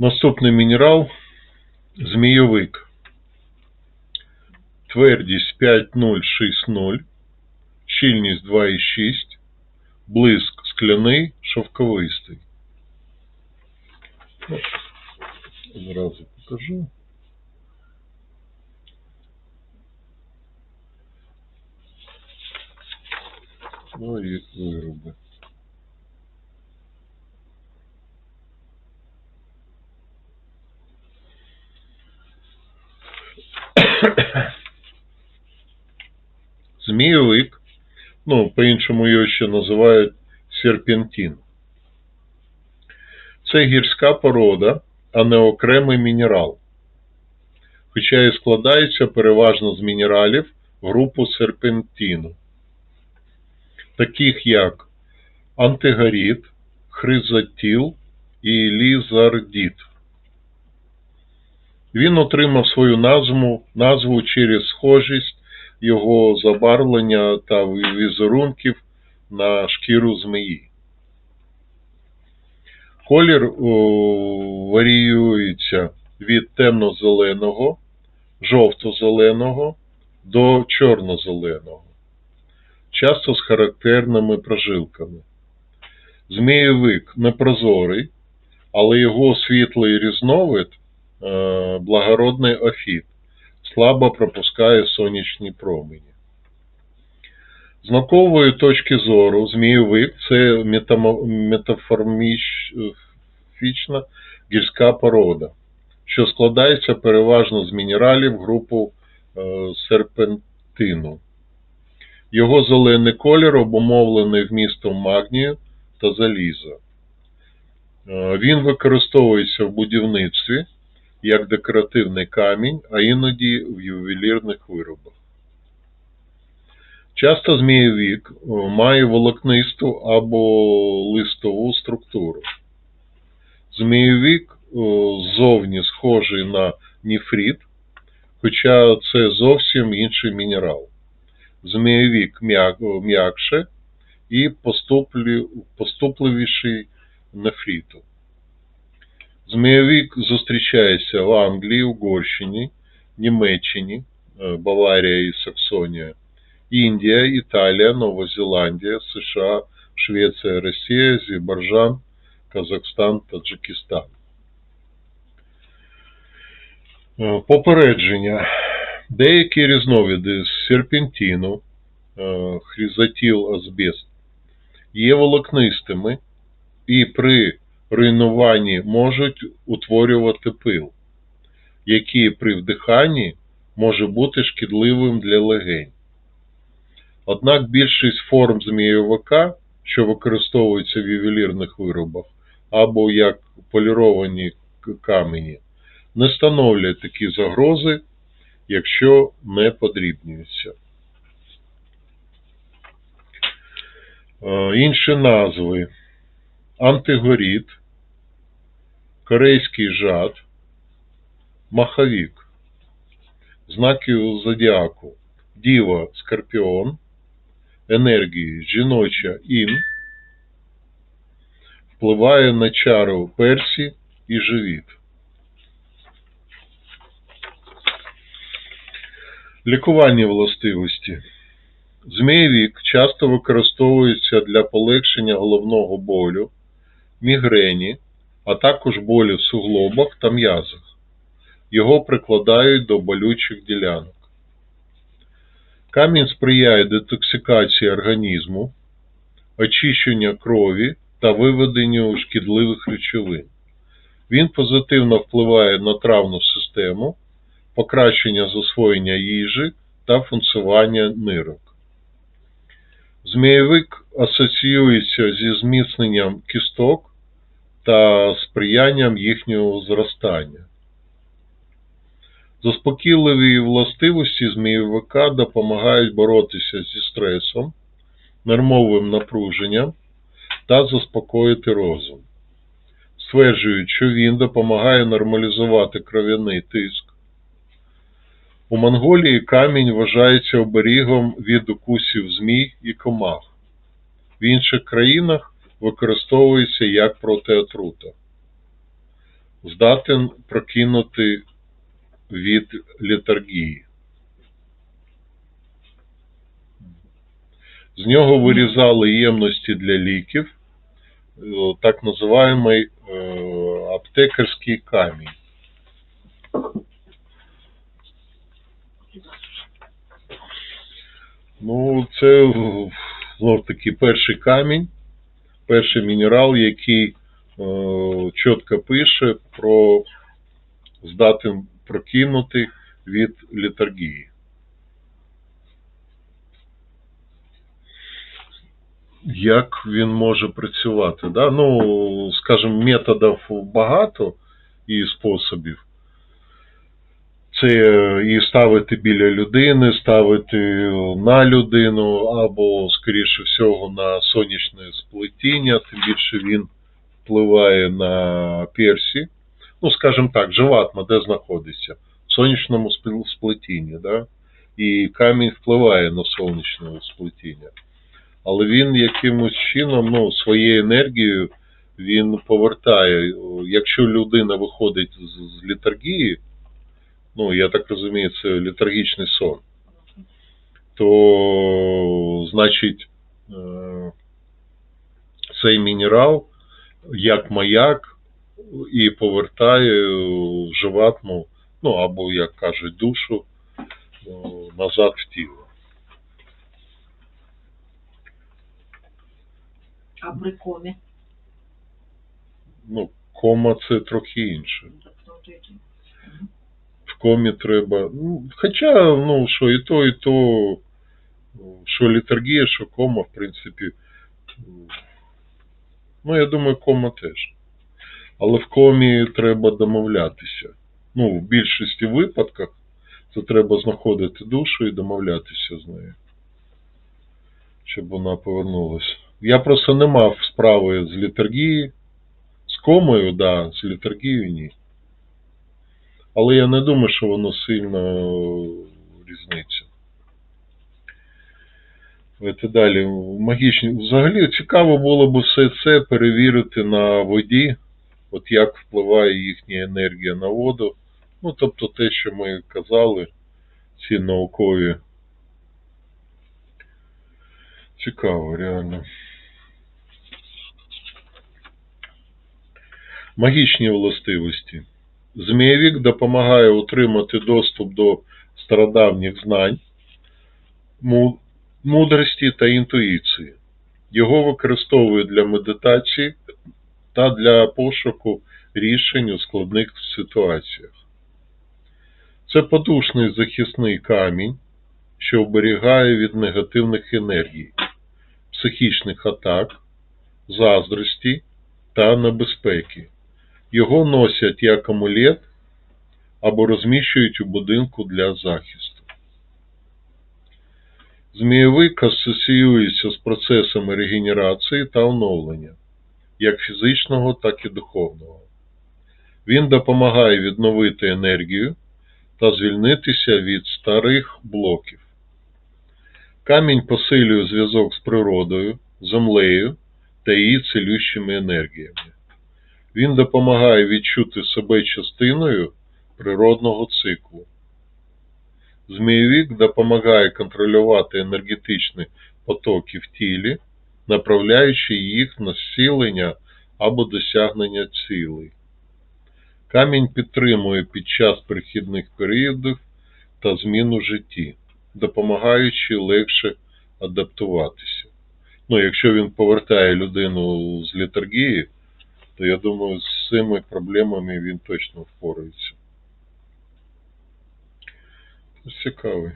Наступний мінерал змійовик. Твердість 5060, щільність 2,6, блиск скляний, шовковистий. Ну, Зразу покажу. Ну і вироби. Змійовик, ну, по-іншому його ще називають серпентин. Це гірська порода, а не окремий мінерал. Хоча і складається переважно з мінералів групу серпентину, таких як антигаріт, хризотіл і лізардіт. Він отримав свою назву, назву через схожість його забарвлення та візерунків на шкіру змії. Колір варіюється від темно-зеленого, жовто-зеленого до чорно-зеленого, часто з характерними прожилками. Змієвик непрозорий, але його світлий різновид е, благородний офіт, слабо пропускає сонячні промені. З наукової точки зору змійовик це метаформічна гірська порода, що складається переважно з мінералів групу е, серпентину. Його зелений колір обумовлений вмістом магнію та заліза. Е, Він використовується в будівництві як декоративний камінь, а іноді в ювелірних виробах. Часто змієвік е, має волокнисту або листову структуру. Змієвік е, ззовні схожий на ніфрит, хоча це зовсім інший мінерал. Змієвік м'якше і поступливіший нефриту. Змієвік зустрічається в Англії, Угорщині, Німеччині, е, Баварія і Саксонія, Індія, Італія, Нова Зеландія, США, Швеція, Росія, Азербайджан, Казахстан, Таджикистан. Е, Попередження. Деякі різновиди серпентину, е, хризотіл, азбест є волокнистими і при руйнуванні можуть утворювати пил, який при вдиханні може бути шкідливим для легень. Однак більшість форм змієвика, що використовуються в ювелірних виробах або як поліровані камені, не становлять такі загрози, якщо не подрібнюються. Е, Інші назви антигоріт, корейський жад, маховік, знаки зодіаку, діва скорпіон, енергії жіноча ін, впливає на чару персі і живіт. Лікувальні властивості. Змієвік часто використовується для полегшення головного болю, мігрені, а також болі в суглобах та м'язах. Його прикладають до болючих ділянок. Камінь сприяє детоксикації організму, очищенню крові та виведенню шкідливих речовин. Він позитивно впливає на травну систему, покращення засвоєння їжі та функціонування нирок. Змієвик асоціюється зі зміцненням кісток та сприянням їхнього зростання. Заспокійливі властивості змієвика допомагають боротися зі стресом, нервовим напруженням та заспокоїти розум. Стверджують, що він допомагає нормалізувати кров'яний тиск. У Монголії камінь вважається оберігом від укусів змій і комах. В інших країнах використовується як протиотрута. здатен прокинути від літаргії. З нього вирізали ємності для ліків, е, так називаємий е, аптекарський камінь. Ну, це знов таки перший камінь, перший мінерал, який е, чітко пише про здатен прокинути від літаргії. Як він може працювати? Да? Ну, скажімо, методів багато і способів. Це і ставити біля людини, ставити на людину, або, скоріше всього, на сонячне сплетіння, тим більше він впливає на персі. Ну, скажімо так, живатма, де знаходиться? В сонячному сплетінні, да? і камінь впливає на сонячне сплетіння. Але він якимось чином, ну, своєю енергією він повертає. Якщо людина виходить з, з літаргії, ну, я так розумію, це літаргічний сон, то, значить, е, цей мінерал як маяк і повертає в живатму, ну, або, як кажуть, душу е, назад в тіло. А при комі? Ну, кома це трохи інше. Тобто, комі треба. Ну, хоча, ну, що і то, і то, що літаргія, що кома, в принципі. Ну, я думаю, кома теж. Але в комі треба домовлятися. Ну, в більшості випадках це треба знаходити душу і домовлятися з нею. Щоб вона повернулася. Я просто не мав справи з літаргією. З комою, да, з літаргією ні. Але я не думаю, що воно сильно різниця. Далі. Магічні. Взагалі цікаво було б все це перевірити на воді, от як впливає їхня енергія на воду. Ну, тобто те, що ми казали, ці наукові. Цікаво, реально. Магічні властивості. Змієвік допомагає отримати доступ до стародавніх знань, мудрості та інтуїції. Його використовують для медитації та для пошуку рішень у складних ситуаціях. Це подушний захисний камінь, що оберігає від негативних енергій, психічних атак, заздрості та небезпеки. Його носять як амулет або розміщують у будинку для захисту. Змієвик асоціюється з процесами регенерації та оновлення, як фізичного, так і духовного. Він допомагає відновити енергію та звільнитися від старих блоків. Камінь посилює зв'язок з природою, землею та її цілющими енергіями. Він допомагає відчути себе частиною природного циклу. Змієвік допомагає контролювати енергетичні потоки в тілі, направляючи їх на зцілення або досягнення цілей. Камінь підтримує під час перехідних періодів та змін у житті, допомагаючи легше адаптуватися. Ну, якщо він повертає людину з літаргії, то я думаю, з цими проблемами він точно впорається. Цікавий.